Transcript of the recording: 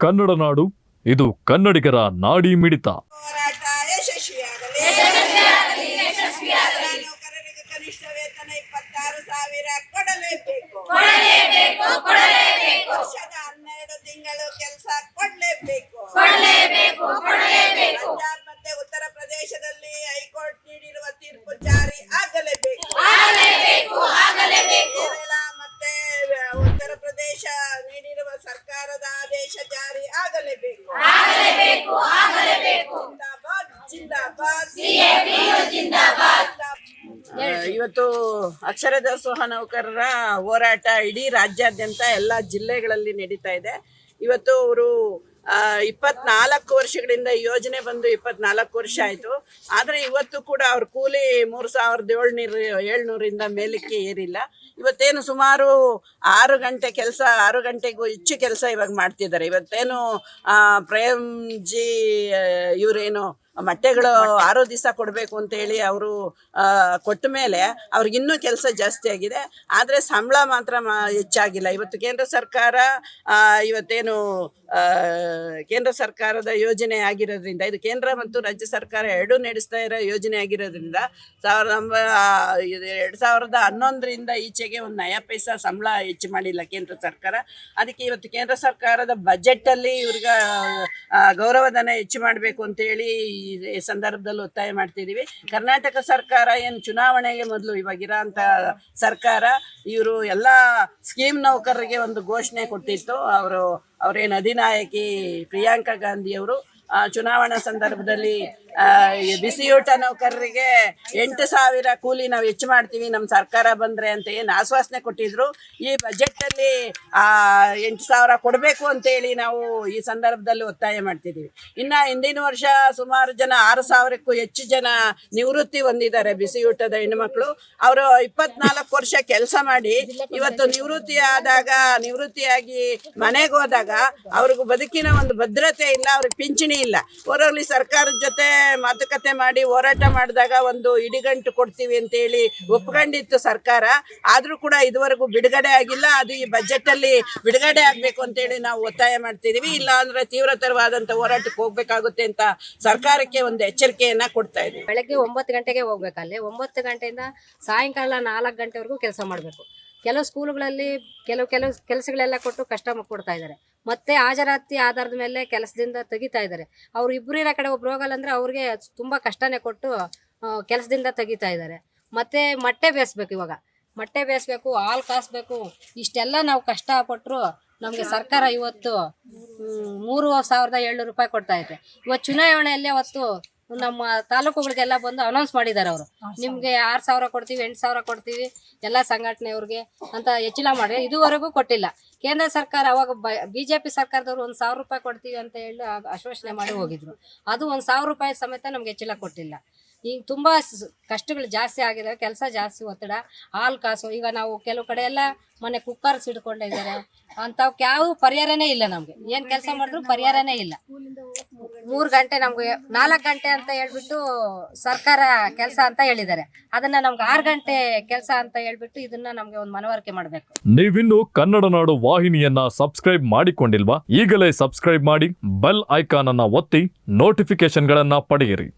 ಕನ್ನಡ ನಾಡು ಇದು ಕನ್ನಡಿಗರ ನಾಡಿ ಮಿಡಿತ. ಹೋರಾಟ ಯಶಸ್ವಿಯಾಗಲಿ. ನೌಕರರಿಗೆ ಕನಿಷ್ಠ ವೇತನ ಇಪ್ಪತ್ತಾರು ಸಾವಿರ ಕೊಡಲೇಬೇಕು. ವರ್ಷದ ಹನ್ನೆರಡು ತಿಂಗಳು ಕೆಲಸ ಕೊಡಲೇಬೇಕು. ಕೊಡಲೇಬೇಕು ಮತ್ತೆ ಸರ್ಕಾರದ ಆದೇಶ ಜಾರಿ ಆಗಲೇಬೇಕು. ಜಿಂದಾಬಾದ್. ಜಿಂದಾಬಾದ್. ಆ, ಇವತ್ತು ಅಕ್ಷರ ದಾಸೋಹ ನೌಕರರ ಹೋರಾಟ ಇಡೀ ರಾಜ್ಯಾದ್ಯಂತ ಎಲ್ಲ ಜಿಲ್ಲೆಗಳಲ್ಲಿ ನಡೀತಾ ಇದೆ. ಇವತ್ತು ಅವರು ಇಪ್ಪತ್ನಾಲ್ಕು ವರ್ಷಗಳಿಂದ ಯೋಜನೆ ಬಂದು ಇಪ್ಪತ್ನಾಲ್ಕು ವರ್ಷ ಆಯಿತು. ಆದರೆ ಇವತ್ತು ಕೂಡ ಅವ್ರ ಕೂಲಿ ಮೂರು ಸಾವಿರದ ಏಳ್ನೂರು, ಏಳ್ನೂರಿಂದ ಮೇಲಕ್ಕೆ ಏರಿಲ್ಲ. ಇವತ್ತೇನು ಸುಮಾರು ಆರು ಗಂಟೆ ಕೆಲಸ, ಆರು ಗಂಟೆಗೂ ಹೆಚ್ಚು ಕೆಲಸ ಇವಾಗ ಮಾಡ್ತಿದ್ದಾರೆ. ಇವತ್ತೇನು ಪ್ರೇಮ್ಜಿ ಇವರೇನು ಮೊಟ್ಟೆಗಳು ಆರು ದಿವಸ ಕೊಡಬೇಕು ಅಂತೇಳಿ ಅವರು ಕೊಟ್ಟ ಮೇಲೆ ಅವ್ರಿಗಿನ್ನೂ ಕೆಲಸ ಜಾಸ್ತಿ ಆಗಿದೆ. ಆದರೆ ಸಂಬಳ ಮಾತ್ರ ಮಾ, ಹೆಚ್ಚಾಗಿಲ್ಲ. ಇವತ್ತು ಕೇಂದ್ರ ಸರ್ಕಾರ ಇವತ್ತೇನು menos ಕೇಂದ್ರ ಸರ್ಕಾರದ ಯೋಜನೆ ಆಗಿರೋದ್ರಿಂದ, ಇದು ಕೇಂದ್ರ ಮತ್ತು ರಾಜ್ಯ ಸರ್ಕಾರ ಎರಡೂ ನಡೆಸ್ತಾ ಇರೋ ಯೋಜನೆ ಆಗಿರೋದ್ರಿಂದ, ಸಾವಿರದ ಎರಡು ಸಾವಿರದ ಹನ್ನೊಂದರಿಂದ ಈಚೆಗೆ ಒಂದು ನಯ ಪೈಸಾ ಸಂಬಳ ಹೆಚ್ಚು ಮಾಡಿಲ್ಲ ಕೇಂದ್ರ ಸರ್ಕಾರ. ಅದಕ್ಕೆ ಇವತ್ತು ಕೇಂದ್ರ ಸರ್ಕಾರದ ಬಜೆಟಲ್ಲಿ ಇವ್ರಿಗೆ ಗೌರವಧನ ಹೆಚ್ಚು ಮಾಡಬೇಕು ಅಂತೇಳಿ ಈ ಸಂದರ್ಭದಲ್ಲಿ ಒತ್ತಾಯ ಮಾಡ್ತಿದ್ದೀವಿ ಕರ್ನಾಟಕ ಸರ್ಕಾರ ಏನು ಚುನಾವಣೆಗೆ ಮೊದಲು ಇವಾಗಿರೋ ಅಂಥ ಸರ್ಕಾರ, ಇವರು ಎಲ್ಲ ಸ್ಕೀಮ್ ನೌಕರರಿಗೆ ಒಂದು ಘೋಷಣೆ ಕೊಟ್ಟಿತ್ತು. ಅವರು, ಅವರೇನು ಅಧಿನಾಯಕಿ ಪ್ರಿಯಾಂಕಾ ಗಾಂಧಿಯವರು ಆ, ಚುನಾವಣಾ ಸಂದರ್ಭದಲ್ಲಿ ಬಿಸಿಯೂಟ ನೌಕರರಿಗೆ ಎಂಟು ಸಾವಿರ ಕೂಲಿ ನಾವು ಹೆಚ್ಚು ಮಾಡ್ತೀವಿ ನಮ್ಮ ಸರ್ಕಾರ ಬಂದರೆ ಅಂತ ಏನು ಆಶ್ವಾಸನೆ ಕೊಟ್ಟಿದ್ರು. ಈ ಬಜೆಟಲ್ಲಿ ಎಂಟು ಸಾವಿರ ಕೊಡಬೇಕು ಅಂತೇಳಿ ನಾವು ಈ ಸಂದರ್ಭದಲ್ಲಿ ಒತ್ತಾಯ ಮಾಡ್ತಿದ್ದೀವಿ. ಇನ್ನು ಹಿಂದಿನ ವರ್ಷ ಸುಮಾರು ಜನ, ಆರು ಸಾವಿರಕ್ಕೂ ಹೆಚ್ಚು ಜನ ನಿವೃತ್ತಿ ಹೊಂದಿದ್ದಾರೆ ಬಿಸಿಯೂಟದ ಹೆಣ್ಮಕ್ಳು. ಅವರು ಇಪ್ಪತ್ನಾಲ್ಕು ವರ್ಷ ಕೆಲಸ ಮಾಡಿ, ಇವತ್ತು ನಿವೃತ್ತಿ ಆದಾಗ, ನಿವೃತ್ತಿಯಾಗಿ ಮನೆಗೆ ಹೋದಾಗ ಅವ್ರಿಗೂ ಬದುಕಿನ ಒಂದು ಭದ್ರತೆ ಇಲ್ಲ, ಅವ್ರಿಗೆ ಪಿಂಚಣಿ ಇಲ್ಲ. ಅವರಲ್ಲಿ ಸರ್ಕಾರದ ಜೊತೆ ಮಾತುಕತೆ ಮಾಡಿ ಹೋರಾಟ ಮಾಡಿದಾಗ ಒಂದು ಇಡಿಗಂಟು ಕೊಡ್ತೀವಿ ಅಂತೇಳಿ ಒಪ್ಕೊಂಡಿತ್ತು ಸರ್ಕಾರ. ಆದರೂ ಕೂಡ ಇದುವರೆಗೂ ಬಿಡುಗಡೆ ಆಗಿಲ್ಲ. ಅದು ಈ ಬಜೆಟಲ್ಲಿ ಬಿಡುಗಡೆ ಆಗಬೇಕು ಅಂತೇಳಿ ನಾವು ಒತ್ತಾಯ ಮಾಡ್ತಿದ್ದೀವಿ ಇಲ್ಲ ಅಂದರೆ ತೀವ್ರತರವಾದಂಥ ಹೋರಾಟಕ್ಕೆ ಹೋಗ್ಬೇಕಾಗುತ್ತೆ ಅಂತ ಸರ್ಕಾರಕ್ಕೆ ಒಂದು ಎಚ್ಚರಿಕೆಯನ್ನ ಕೊಡ್ತಾ ಇದ್ದೀವಿ. ಬೆಳಗ್ಗೆ ಒಂಬತ್ತು ಗಂಟೆಗೆ ಹೋಗ್ಬೇಕಲ್ಲಿ? ಒಂಬತ್ತು ಗಂಟೆಯಿಂದ ಸಾಯಂಕಾಲ ನಾಲ್ಕು ಗಂಟೆವರೆಗೂ ಕೆಲಸ ಮಾಡಬೇಕು. ಕೆಲವು ಸ್ಕೂಲುಗಳಲ್ಲಿ ಕೆಲವು ಕೆಲವು ಕೆಲಸಗಳೆಲ್ಲ ಕೊಟ್ಟು ಕಷ್ಟ ಕೊಡ್ತಾ ಇದ್ದಾರೆ. ಮತ್ತೆ ಹಾಜರಾತಿ ಆಧಾರದ ಮೇಲೆ ಕೆಲಸದಿಂದ ತೆಗಿತಾ ಇದ್ದಾರೆ. ಅವ್ರು ಇಬ್ಬರು ಇರೋ ಕಡೆ ಒಬ್ರು ಹೋಗಲ್ಲ ಅಂದ್ರೆ ಅವ್ರಿಗೆ ತುಂಬಾ ಕಷ್ಟನೇ ಕೊಟ್ಟು ಕೆಲಸದಿಂದ ತೆಗಿತಾ ಇದ್ದಾರೆ. ಮತ್ತೆ ಮೊಟ್ಟೆ ಬೇಯಿಸ್ಬೇಕು ಇವಾಗ. ಮೊಟ್ಟೆ ಬೇಯಿಸ್ಬೇಕು, ಹಾಲು ಕಾಸ್ಬೇಕು, ಇಷ್ಟೆಲ್ಲ ನಾವು ಕಷ್ಟ ಕೊಟ್ಟರು ನಮಗೆ ಸರ್ಕಾರ ಇವತ್ತು ಮೂರು ಸಾವಿರದ ಏಳ್ನೂರು ರೂಪಾಯಿ ಕೊಡ್ತಾ ಇದೆ ಇವತ್ತು ಚುನಾವಣೆಯಲ್ಲಿ ಅವತ್ತು ನಮ್ಮ ತಾಲೂಕುಗಳಿಗೆಲ್ಲ ಬಂದು ಅನೌನ್ಸ್ ಮಾಡಿದ್ದಾರೆ ಅವರು. ನಿಮಗೆ ಆರು ಸಾವಿರ ಕೊಡ್ತೀವಿ ಎಂಟು ಸಾವಿರ ಕೊಡ್ತೀವಿ ಎಲ್ಲ ಸಂಘಟನೆಯವ್ರಿಗೆ ಅಂತ ಹೆಚ್ಚಿನ ಮಾಡಿ ಇದುವರೆಗೂ ಕೊಟ್ಟಿಲ್ಲ. ಕೇಂದ್ರ ಸರ್ಕಾರ ಅವಾಗ ಬಿ ಜೆ ಪಿ ಸರ್ಕಾರದವ್ರು ಒಂದು ಸಾವಿರ ರೂಪಾಯಿ ಕೊಡ್ತೀವಿ ಅಂತ ಹೇಳಿ ಆಶ್ವಾಸನೆ ಮಾಡಿ ಹೋಗಿದ್ರು. ಅದು ಒಂದು ಸಾವಿರ ರೂಪಾಯಿ ಸಮೇತ ನಮ್ಗೆ ಹೆಚ್ಚಿನ ಕೊಟ್ಟಿಲ್ಲ. ಈಗ ತುಂಬ ಕಷ್ಟಗಳು ಜಾಸ್ತಿ ಆಗಿದೆ ಕೆಲಸ ಜಾಸ್ತಿ ಒತ್ತಡ ಹಾಲು ಕಾಸು ಈಗ ನಾವು ಕೆಲವು ಕಡೆ ಎಲ್ಲ ಮನೆ ಕುಕ್ಕರ್ಸ್ ಹಿಡ್ಕೊಂಡಿದ್ದಾರೆ ಅಂಥವ್ಕೆ ಯಾವ ಪರಿಹಾರನೇ ಇಲ್ಲ ನಮಗೆ. ಏನು ಕೆಲಸ ಮಾಡಿದ್ರು ಪರಿಹಾರನೇ ಇಲ್ಲ. ಮೂರು ಗಂಟೆ ನಮ್ಗೆ ನಾಲ್ಕು ಗಂಟೆ ಅಂತ ಹೇಳ್ಬಿಟ್ಟು ಸರ್ಕಾರ ಕೆಲಸ ಅಂತ ಹೇಳಿದ್ದಾರೆ. ಅದನ್ನ ನಮ್ಗೆ ಆರು ಗಂಟೆ ಕೆಲಸ ಅಂತ ಹೇಳ್ಬಿಟ್ಟು ಇದನ್ನ ನಮ್ಗೆ ಒಂದು ಮನವರಿಕೆ ಮಾಡಬೇಕು. ನೀವಿನ್ನು ಕನ್ನಡ ನಾಡು ವಾಹಿನಿಯನ್ನ ಸಬ್ಸ್ಕ್ರೈಬ್ ಮಾಡಿಕೊಂಡಿಲ್ವಾ? ಈಗಲೇ ಸಬ್ಸ್ಕ್ರೈಬ್ ಮಾಡಿ ಬೆಲ್ ಐಕಾನ್ ಅನ್ನ ಒತ್ತಿ ನೋಟಿಫಿಕೇಶನ್ಗಳನ್ನ ಪಡೆಯಿರಿ.